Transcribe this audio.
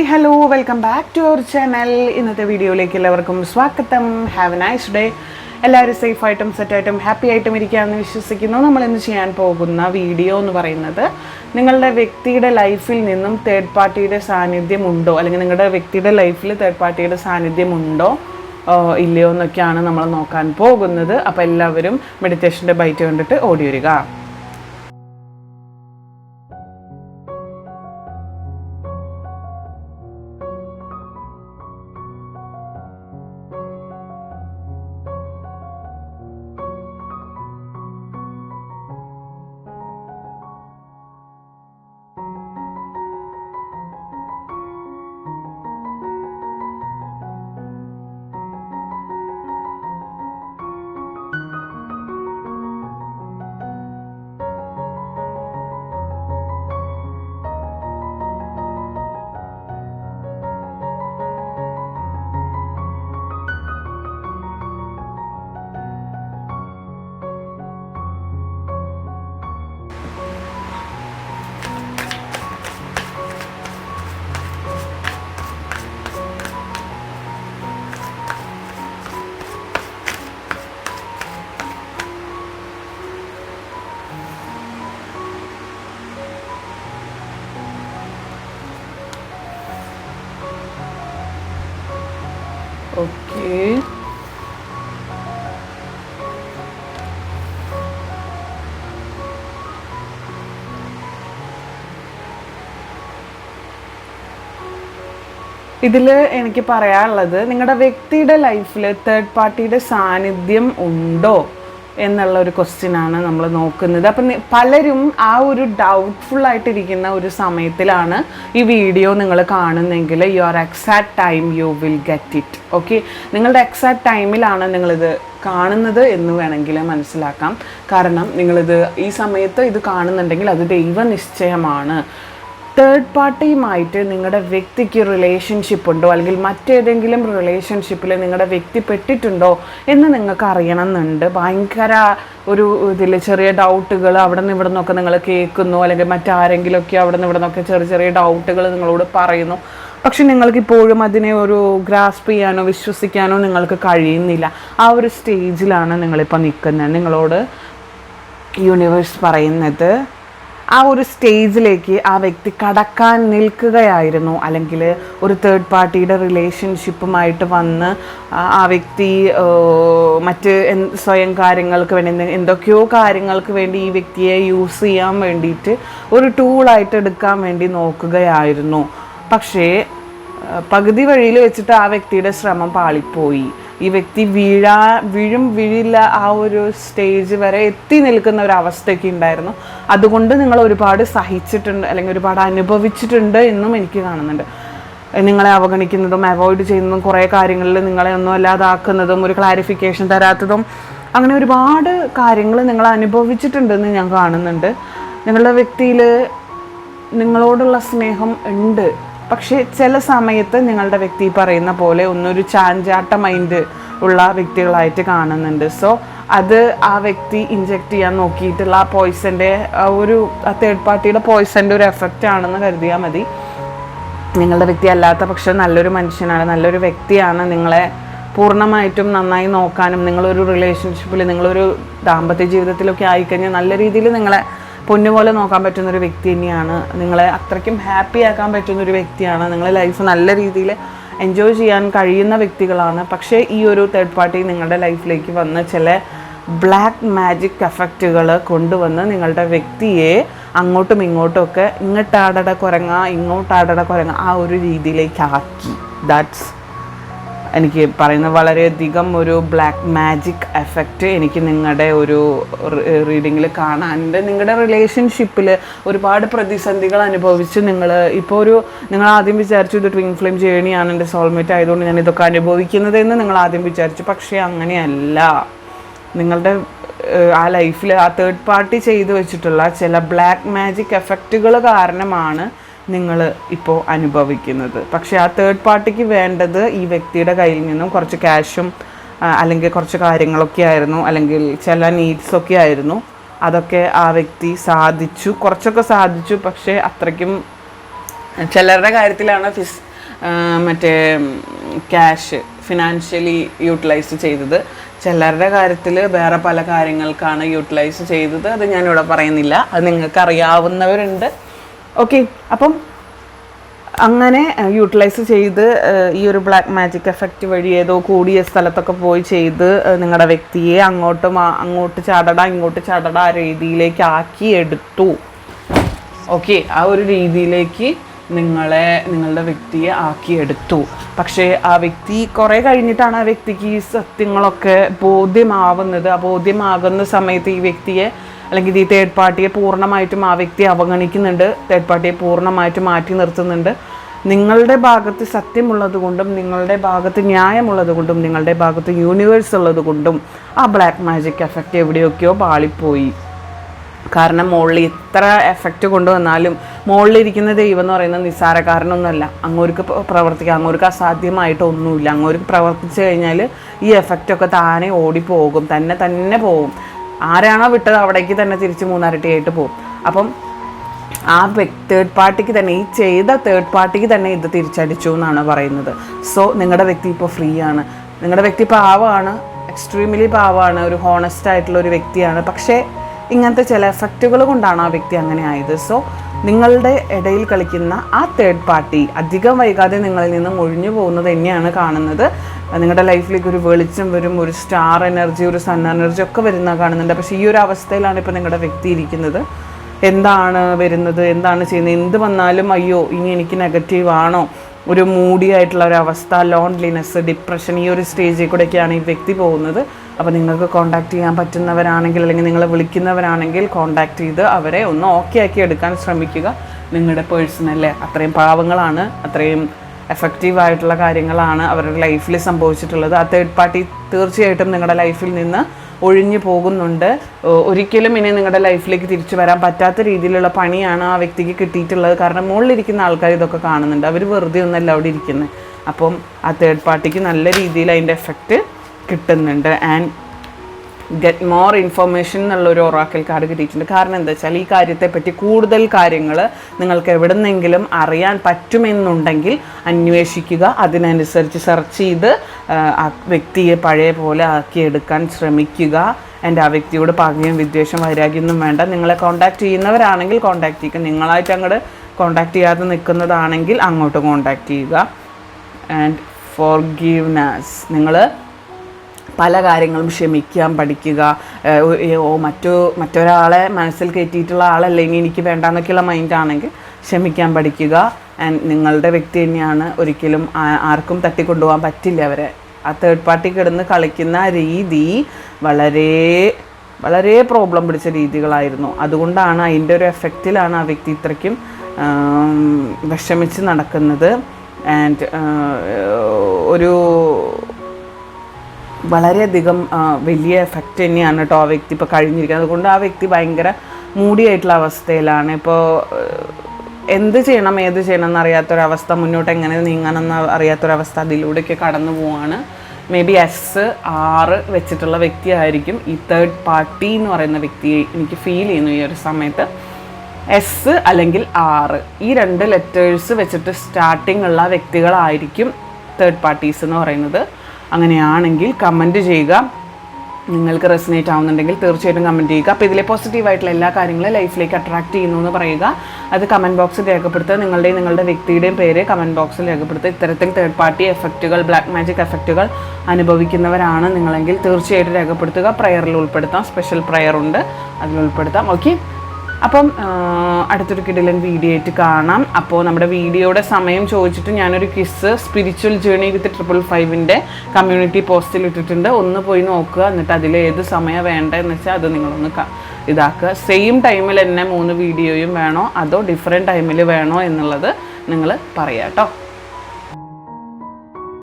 Hi hello welcome back to our channel ഇന്നത്തെ വീഡിയോയിലേക്ക് എല്ലാവർക്കും സ്വാഗതം. ഹാവ് നൈസ് ഡേ എല്ലാവരും സേഫായിട്ടും സെറ്റായിട്ടും ഹാപ്പി ആയിട്ടും ഇരിക്കുകയാണെന്ന് വിശ്വസിക്കുന്നു. നമ്മൾ ഇന്ന് ചെയ്യാൻ പോകുന്ന വീഡിയോ എന്ന് പറയുന്നത് നിങ്ങളുടെ വ്യക്തിയുടെ ലൈഫിൽ നിന്നും തേർഡ് പാർട്ടിയുടെ സാന്നിധ്യം ഉണ്ടോ അല്ലെങ്കിൽ നിങ്ങളുടെ വ്യക്തിയുടെ ലൈഫിൽ തേർഡ് പാർട്ടിയുടെ സാന്നിധ്യം ഉണ്ടോ ഇല്ലയോ എന്നൊക്കെയാണ് നമ്മൾ നോക്കാൻ പോകുന്നത്. അപ്പോൾ എല്ലാവരും മെഡിറ്റേഷന്റെ ബൈറ്റ് കണ്ടിട്ട് ഓടി വരിക. ഇതിൽ എനിക്ക് പറയാനുള്ളത് നിങ്ങളുടെ വ്യക്തിയുടെ ലൈഫിൽ തേർഡ് പാർട്ടിയുടെ സാന്നിധ്യം ഉണ്ടോ എന്നുള്ള ഒരു ക്വസ്റ്റ്യൻ ആണ് നമ്മൾ നോക്കുന്നത്. അപ്പം പലരും ആ ഒരു ഡൗട്ട്ഫുൾ ആയിട്ടിരിക്കുന്ന ഒരു സമയത്തിലാണ് ഈ വീഡിയോ നിങ്ങൾ കാണുന്നെങ്കിൽ your exact time you will get it okay നിങ്ങളുടെ എക്സാക്ട് ടൈമിലാണ് നിങ്ങളിത് കാണുന്നത് എന്ന് വേണമെങ്കിൽ മനസ്സിലാക്കാം. കാരണം നിങ്ങളിത് ഈ സമയത്ത് ഇത് കാണുന്നുണ്ടെങ്കിൽ അത് ദൈവനിശ്ചയമാണ്. തേർഡ് പാർട്ടിയുമായിട്ട് നിങ്ങളുടെ വ്യക്തിക്ക് റിലേഷൻഷിപ്പ് ഉണ്ടോ? അല്ലെങ്കിൽ മറ്റേതെങ്കിലും റിലേഷൻഷിപ്പിൽ നിങ്ങളുടെ വ്യക്തി പെട്ടിട്ടുണ്ടോ എന്ന് നിങ്ങൾക്ക് അറിയണം എന്നുണ്ട് ഭയങ്കര ഒരു ഇതിൽ ചെറിയ ഡൗട്ടുകൾ അവിടെ നിന്ന് ഇവിടെ നിന്നൊക്കെ നിങ്ങൾ കേൾക്കുന്നു. അല്ലെങ്കിൽ മറ്റാരെങ്കിലുമൊക്കെ അവിടെ നിന്ന് ഇവിടെ നിന്നൊക്കെ ചെറിയ ചെറിയ ഡൗട്ടുകൾ നിങ്ങളോട് പറയുന്നു. പക്ഷെ നിങ്ങൾക്ക് ഇപ്പോഴും അതിനെ ഒരു ഗ്രാസ്പ് ചെയ്യാനോ വിശ്വസിക്കാനോ നിങ്ങൾക്ക് കഴിയുന്നില്ല. ആ ഒരു സ്റ്റേജിലാണ് നിങ്ങളിപ്പോൾ നിൽക്കുന്നത്. നിങ്ങളോട് യൂണിവേഴ്സ് പറയുന്നത്. ആ ഒരു സ്റ്റേജിലേക്ക് ആ വ്യക്തി കടക്കാൻ നിൽക്കുകയായിരുന്നു. അല്ലെങ്കിൽ ഒരു തേർഡ് പാർട്ടിയുടെ റിലേഷൻഷിപ്പുമായിട്ട് വന്ന് ആ- വ്യക്തി മറ്റ് സ്വയം കാര്യങ്ങൾക്ക് വേണ്ടി എന്തൊക്കെയോ കാര്യങ്ങൾക്ക് വേണ്ടി ഈ വ്യക്തിയെ യൂസ് ചെയ്യാൻ വേണ്ടിയിട്ട് ഒരു ടൂളായിട്ട് എടുക്കാൻ വേണ്ടി നോക്കുകയായിരുന്നു. പക്ഷേ പകുതി വഴിയിൽ വെച്ചിട്ട് ആ വ്യക്തിയുടെ ശ്രമം പാളിപ്പോയി. ഈ വ്യക്തി വീഴാ വീഴും വീഴില്ല ആ ഒരു സ്റ്റേജ് വരെ എത്തി നിൽക്കുന്ന ഒരു അവസ്ഥയൊക്കെ ഉണ്ടായിരുന്നു. അതുകൊണ്ട് നിങ്ങൾ ഒരുപാട് സഹിച്ചിട്ടുണ്ട് അല്ലെങ്കിൽ ഒരുപാട് അനുഭവിച്ചിട്ടുണ്ട് എന്നും എനിക്ക് കാണുന്നുണ്ട്. നിങ്ങളെ അവഗണിക്കുന്നതും അവോയ്ഡ് ചെയ്യുന്നതും കുറേ കാര്യങ്ങളിൽ നിങ്ങളെ ഒന്നും അല്ലാതാക്കുന്നതും ഒരു ക്ലാരിഫിക്കേഷൻ തരാത്തതും അങ്ങനെ ഒരുപാട് കാര്യങ്ങൾ നിങ്ങൾ അനുഭവിച്ചിട്ടുണ്ടെന്ന് ഞാൻ കാണുന്നുണ്ട്. നിങ്ങളുടെ വ്യക്തിയിൽ നിങ്ങളോടുള്ള സ്നേഹം ഉണ്ട്. പക്ഷേ ചില സമയത്ത് നിങ്ങളുടെ വ്യക്തി പറയുന്ന പോലെ ഒന്നൊരു ചാഞ്ചാട്ട മൈൻഡ് ഉള്ള വ്യക്തികളായിട്ട് കാണുന്നുണ്ട്. സോ അത് ആ വ്യക്തി ഇഞ്ചെക്റ്റ് ചെയ്യാൻ നോക്കിയിട്ടുള്ള ആ പോയ്സന്റെ ഒരു തേർഡ് പാർട്ടിയുടെ പോയ്സന്റെ ഒരു എഫക്റ്റ് ആണെന്ന് കരുതിയാൽ മതി. നിങ്ങളുടെ വ്യക്തി അല്ലാത്ത പക്ഷെ നല്ലൊരു മനുഷ്യനാണ് നല്ലൊരു വ്യക്തിയാണ്. നിങ്ങളെ പൂർണമായിട്ടും നന്നായി നോക്കാനും നിങ്ങളൊരു റിലേഷൻഷിപ്പിൽ നിങ്ങളൊരു ദാമ്പത്യ ജീവിതത്തിലൊക്കെ ആയിക്കഴിഞ്ഞാൽ നല്ല രീതിയിൽ നിങ്ങളെ പൊന്നുപോലെ നോക്കാൻ പറ്റുന്ന ഒരു വ്യക്തി തന്നെയാണ്. നിങ്ങളെ അത്രയ്ക്കും ഹാപ്പി ആക്കാൻ പറ്റുന്ന ഒരു വ്യക്തിയാണ്. നിങ്ങളെ ലൈഫ് നല്ല രീതിയിൽ എൻജോയ് ചെയ്യാൻ കഴിയുന്ന വ്യക്തികളാണ്. പക്ഷേ ഈ ഒരു തേർഡ് പാർട്ടി നിങ്ങളുടെ ലൈഫിലേക്ക് വന്ന് ചില ബ്ലാക്ക് മാജിക് എഫക്റ്റുകൾ കൊണ്ടുവന്ന് നിങ്ങളുടെ വ്യക്തിയെ അങ്ങോട്ടും ഇങ്ങോട്ടും ഒക്കെ ഇങ്ങോട്ടാടട കുരങ്ങ ഇങ്ങോട്ടാടട കുരങ്ങ ആ ഒരു രീതിയിലേക്ക് ആക്കി. ദാറ്റ്സ് എനിക്ക് പറയുന്നത് വളരെയധികം ഒരു ബ്ലാക്ക് മാജിക് എഫക്റ്റ് എനിക്ക് നിങ്ങളുടെ ഒരു റീഡിങ്ങിൽ കാണാനുണ്ട്. നിങ്ങളുടെ റിലേഷൻഷിപ്പിൽ ഒരുപാട് പ്രതിസന്ധികൾ അനുഭവിച്ച് നിങ്ങൾ ഇപ്പോൾ ഒരു നിങ്ങൾ ആദ്യം വിചാരിച്ചു ഇത് ട്വിൻ ഫ്ലെയിം ജേണിയാണ് എന്റെ സോൾമേറ്റ് ആയതുകൊണ്ട് ഞാൻ ഇതൊക്കെ അനുഭവിക്കുന്നത് എന്ന് നിങ്ങൾ ആദ്യം വിചാരിച്ചു. പക്ഷേ അങ്ങനെയല്ല. നിങ്ങളുടെ ആ ലൈഫിൽ ആ തേർഡ് പാർട്ടി ചെയ്തു വെച്ചിട്ടുള്ള ചില ബ്ലാക്ക് മാജിക് എഫക്റ്റുകൾ കാരണമാണ് നിങ്ങൾ ഇപ്പോൾ അനുഭവിക്കുന്നത്. പക്ഷേ ആ തേർഡ് പാർട്ടിക്ക് വേണ്ടത് ഈ വ്യക്തിയുടെ കയ്യിൽ നിന്നും കുറച്ച് ക്യാഷും അല്ലെങ്കിൽ കുറച്ച് കാര്യങ്ങളൊക്കെ ആയിരുന്നു അല്ലെങ്കിൽ ചില നീഡ്സൊക്കെ ആയിരുന്നു. അതൊക്കെ ആ വ്യക്തി സാധിച്ചു. കുറച്ചൊക്കെ സാധിച്ചു പക്ഷേ അത്രയ്ക്കും ചിലരുടെ കാര്യത്തിലാണ് ഫിസ് മറ്റേ ക്യാഷ് ഫിനാൻഷ്യലി യൂട്ടിലൈസ് ചെയ്തത്. ചിലരുടെ കാര്യത്തിൽ വേറെ പല കാര്യങ്ങൾക്കാണ് യൂട്ടിലൈസ് ചെയ്തത്. അത് ഞാനിവിടെ പറയുന്നില്ല. അത് നിങ്ങൾക്ക് അറിയാവുന്നവരുണ്ട് ഓക്കെ അപ്പം അങ്ങനെ യൂട്ടിലൈസ് ചെയ്ത് ഈ ഒരു ബ്ലാക്ക് മാജിക് എഫക്റ്റ് വഴി ഏതോ കൂടിയ സ്ഥലത്തൊക്കെ പോയി ചെയ്ത് നിങ്ങളുടെ വ്യക്തിയെ അങ്ങോട്ടും അങ്ങോട്ട് ചാടട ഇങ്ങോട്ട് ചാടട ആ രീതിയിലേക്ക് ആക്കി എടുത്തു. ഓക്കെ ആ ഒരു രീതിയിലേക്ക് നിങ്ങളെ നിങ്ങളുടെ വ്യക്തിയെ ആക്കിയെടുത്തു പക്ഷേ ആ വ്യക്തി കുറേ കഴിഞ്ഞിട്ടാണ് ആ വ്യക്തിക്ക് ഈ സത്യങ്ങളൊക്കെ ബോധ്യമാവുന്നത്. ആ ബോധ്യമാകുന്ന സമയത്ത് ഈ വ്യക്തിയെ അല്ലെങ്കിൽ ഈ തേർഡ് പാർട്ടിയെ പൂർണമായിട്ടും ആ വ്യക്തി അവഗണിക്കുന്നുണ്ട്. തേർഡ് പാർട്ടിയെ പൂർണമായിട്ട് മാറ്റി നിർത്തുന്നുണ്ട്. നിങ്ങളുടെ ഭാഗത്ത് സത്യമുള്ളത് കൊണ്ടും നിങ്ങളുടെ ഭാഗത്ത് ന്യായമുള്ളത് കൊണ്ടും നിങ്ങളുടെ ഭാഗത്ത് യൂണിവേഴ്സ് ഉള്ളത് കൊണ്ടും ആ ബ്ലാക്ക് മാജിക് എഫക്റ്റ് എവിടെയൊക്കെയോ പാളിപ്പോയി. കാരണം മുകളിൽ ഇത്ര എഫക്റ്റ് കൊണ്ടുവന്നാലും മുകളിലിരിക്കുന്ന ദൈവം എന്ന് പറയുന്നത് നിസ്സാരക്കാരനൊന്നുമല്ല അങ്ങോർക്ക് പ്രവർത്തിക്കുക അങ്ങോട്ട് അസാധ്യമായിട്ടൊന്നുമില്ല അങ്ങോർക്ക് പ്രവർത്തിച്ചു കഴിഞ്ഞാൽ ഈ എഫക്റ്റൊക്കെ താനെ ഓടിപ്പോകും. തന്നെ തന്നെ പോകും. ആരാണോ വിട്ടത് അവിടേക്ക് തന്നെ തിരിച്ച് മൂന്നാരട്ടിയായിട്ട് പോകും. അപ്പം ആ തേർഡ് പാർട്ടിക്ക് തന്നെ ഈ ചെയ്ത തേർഡ് പാർട്ടിക്ക് തന്നെ ഇത് തിരിച്ചടിച്ചു എന്നാണ് പറയുന്നത്. സോ നിങ്ങളുടെ വ്യക്തി ഇപ്പോൾ ഫ്രീ ആണ് നിങ്ങളുടെ വ്യക്തി പാവമാണ് എക്സ്ട്രീംലി പാവമാണ് ഒരു ഹോണസ്റ്റ് ആയിട്ടുള്ള ഒരു വ്യക്തിയാണ്. പക്ഷേ ഇങ്ങനത്തെ ചില എഫക്റ്റുകൾ കൊണ്ടാണ് ആ വ്യക്തി അങ്ങനെ ആയത്. സോ നിങ്ങളുടെ ഇടയിൽ കളിക്കുന്ന ആ തേർഡ് പാർട്ടി അധികം വൈകാതെ നിങ്ങളിൽ നിന്നും ഒഴിഞ്ഞു പോകുന്നത് തന്നെയാണ് കാണുന്നത്. നിങ്ങളുടെ ലൈഫിലേക്ക് ഒരു വെളിച്ചം വരും ഒരു സ്റ്റാർ എനർജി ഒരു സൺ എനർജി ഒക്കെ വരുന്ന കാണുന്നുണ്ട്. പക്ഷേ ഈ ഒരു അവസ്ഥയിലാണ് ഇപ്പോൾ നിങ്ങളുടെ വ്യക്തി ഇരിക്കുന്നത്. എന്താണ് വരുന്നത്? എന്താണ് ചെയ്യുന്നത്? എന്ത് വന്നാലും അയ്യോ ഇനി എനിക്ക് നെഗറ്റീവ് ആണോ? ഒരു മൂഡി ആയിട്ടുള്ള ഒരു അവസ്ഥ ലോൺലിനെസ് ഡിപ്രഷൻ ഈ ഒരു സ്റ്റേജിൽ കൂടെയൊക്കെയാണ് ഈ വ്യക്തി പോകുന്നത്. അപ്പോൾ നിങ്ങൾക്ക് കോൺടാക്ട് ചെയ്യാൻ പറ്റുന്നവരാണെങ്കിൽ അല്ലെങ്കിൽ നിങ്ങളെ വിളിക്കുന്നവരാണെങ്കിൽ കോൺടാക്ട് ചെയ്ത് അവരെ ഒന്ന് ഓക്കെ ആക്കി എടുക്കാൻ ശ്രമിക്കുക നിങ്ങളുടെ പേഴ്സണല്ലേ അത്രയും പാവങ്ങളാണ് അത്രയും എഫക്റ്റീവ് ആയിട്ടുള്ള കാര്യങ്ങളാണ് അവരുടെ ലൈഫിൽ സംഭവിച്ചിട്ടുള്ളത്. ആ തേർഡ് പാർട്ടി തീർച്ചയായിട്ടും നിങ്ങളുടെ ലൈഫിൽ നിന്ന് ഒഴിഞ്ഞു പോകുന്നുണ്ട്. ഒരിക്കലും ഇനി നിങ്ങളുടെ ലൈഫിലേക്ക് തിരിച്ചു വരാൻ പറ്റാത്ത രീതിയിലുള്ള പണിയാണ് ആ വ്യക്തിക്ക് കിട്ടിയിട്ടുള്ളത്. കാരണം മുകളിലിരിക്കുന്ന ആൾക്കാർ ഇതൊക്കെ കാണുന്നുണ്ട്. അവർ വെറുതെ ഒന്നല്ല അവിടെ ഇരിക്കുന്നത് അപ്പം ആ തേർഡ് പാർട്ടിക്ക് നല്ല രീതിയിൽ അതിന്റെ എഫക്റ്റ് കിട്ടുന്നുണ്ട്. ആൻഡ് ഗെറ്റ് മോർ ഇൻഫർമേഷൻ എന്നുള്ളൊരു ഒറാക്കൽ കാർഡ് കിട്ടിയിട്ടുണ്ട്. കാരണം എന്താ വെച്ചാൽ ഈ കാര്യത്തെപ്പറ്റി കൂടുതൽ കാര്യങ്ങൾ നിങ്ങൾക്ക് എവിടുന്നെങ്കിലും അറിയാൻ പറ്റുമെന്നുണ്ടെങ്കിൽ അന്വേഷിക്കുക. അതിനനുസരിച്ച് സെർച്ച് ചെയ്ത് ആ, വ്യക്തിയെ പഴയ പോലെ ആക്കിയെടുക്കാൻ ശ്രമിക്കുക. എന്റെ ആ വ്യക്തിയോട് പകയും വിദ്വേഷം വൈരാഗ്യമൊന്നും വേണ്ട. നിങ്ങളെ കോൺടാക്ട് ചെയ്യുന്നവരാണെങ്കിൽ കോൺടാക്ട് ചെയ്യുക. നിങ്ങളായിട്ട് അങ്ങോട്ട് കോൺടാക്ട് ചെയ്യാതെ നിൽക്കുന്നതാണെങ്കിൽ അങ്ങോട്ട് കോൺടാക്ട് ചെയ്യുക. ആൻഡ് ഫോർ ഗീവ്നസ് നിങ്ങൾ പല കാര്യങ്ങളും ക്ഷമിക്കാൻ പഠിക്കുക ഓ മറ്റു മറ്റൊരാളെ മനസ്സിൽ കയറ്റിയിട്ടുള്ള ആളല്ല ഇനി എനിക്ക് വേണ്ടാന്നൊക്കെയുള്ള മൈൻഡാണെങ്കിൽ ക്ഷമിക്കാൻ പഠിക്കുക. ആൻഡ് നിങ്ങളുടെ വ്യക്തി തന്നെയാണ് ഒരിക്കലും ആർക്കും തട്ടിക്കൊണ്ടുപോകാൻ പറ്റില്ല അവരെ. ആ തേർഡ് പാർട്ടി കിടന്ന് കളിക്കുന്ന രീതി വളരെ വളരെ പ്രോബ്ലം പിടിച്ച രീതികളായിരുന്നു. അതുകൊണ്ടാണ് അതിന്റെ ഒരു എഫക്റ്റിലാണ് ആ വ്യക്തി ഇത്രയ്ക്കും വിഷമിച്ച് നടക്കുന്നത്. ആൻഡ് ഒരു വളരെയധികം വലിയ എഫക്റ്റ് തന്നെയാണ് കേട്ടോ ആ വ്യക്തി ഇപ്പോൾ കഴിഞ്ഞിരിക്കുന്നത്. അതുകൊണ്ട് ആ വ്യക്തി ഭയങ്കര മൂടിയായിട്ടുള്ള അവസ്ഥയിലാണ്. ഇപ്പോൾ എന്ത് ചെയ്യണം ഏത് ചെയ്യണം എന്നറിയാത്തൊരവസ്ഥ മുന്നോട്ട് എങ്ങനെ നീങ്ങണമെന്ന് അറിയാത്തൊരവസ്ഥ അതിലൂടെയൊക്കെ കടന്നു പോവാണ്. മേ ബി എസ് ആറ് വെച്ചിട്ടുള്ള വ്യക്തിയായിരിക്കും. ഈ തേർഡ് പാർട്ടി എന്ന് പറയുന്ന വ്യക്തിയെ എനിക്ക് ഫീൽ ചെയ്യുന്നു ഈ ഒരു സമയത്ത്. എസ് അല്ലെങ്കിൽ ആറ് ഈ രണ്ട് ലെറ്റേഴ്സ് വെച്ചിട്ട് സ്റ്റാർട്ടിംഗ് ഉള്ള വ്യക്തികളായിരിക്കും തേർഡ് പാർട്ടീസ് എന്ന് പറയുന്നത്. അങ്ങനെയാണെങ്കിൽ കമന്റ് ചെയ്യുക. നിങ്ങൾക്ക് റെസിനേറ്റ് ആവുന്നുണ്ടെങ്കിൽ തീർച്ചയായിട്ടും കമന്റ് ചെയ്യുക. അപ്പോൾ ഇതിലെ പോസിറ്റീവായിട്ടുള്ള എല്ലാ കാര്യങ്ങളും ലൈഫിലേക്ക് അട്രാക്ട് ചെയ്യുന്നു എന്ന് പറയുക. അത് കമന്റ് ബോക്സിൽ രേഖപ്പെടുത്തുക. നിങ്ങളുടെയും നിങ്ങളുടെ വ്യക്തിയുടെയും പേര് കമന്റ് ബോക്സിൽ രേഖപ്പെടുത്തുക. ഇത്തരത്തിൽ തേർഡ് പാർട്ടി എഫക്റ്റുകൾ ബ്ലാക്ക് മാജിക് എഫക്റ്റുകൾ അനുഭവിക്കുന്നവരാണ് നിങ്ങളെങ്കിൽ തീർച്ചയായിട്ടും രേഖപ്പെടുത്തുക. പ്രയറിൽ ഉൾപ്പെടുത്താം. സ്പെഷ്യൽ പ്രയർ ഉണ്ട്. അതിൽ ഉൾപ്പെടുത്താം. ഓക്കെ അപ്പം അടുത്തൊരു കിടിലൻ വീഡിയോ ആയിട്ട് കാണാം. അപ്പോൾ നമ്മുടെ വീഡിയോയുടെ സമയം ചോദിച്ചിട്ട് ഞാനൊരു kiss spiritual journey with triple ഫൈവിന്റെ community പോസ്റ്റിൽ ഇട്ടിട്ടുണ്ട്. ഒന്ന് പോയി നോക്കുക എന്നിട്ട് അതിൽ ഏത് സമയം വേണ്ടതെന്ന് വെച്ചാൽ അത് നിങ്ങളൊന്ന് ഇതാക്കുക. സെയിം ടൈമിൽ തന്നെ മൂന്ന് വീഡിയോയും വേണോ? അതോ ഡിഫറെന്റ് ടൈമിൽ വേണോ എന്നുള്ളത് നിങ്ങൾ പറയാം കേട്ടോ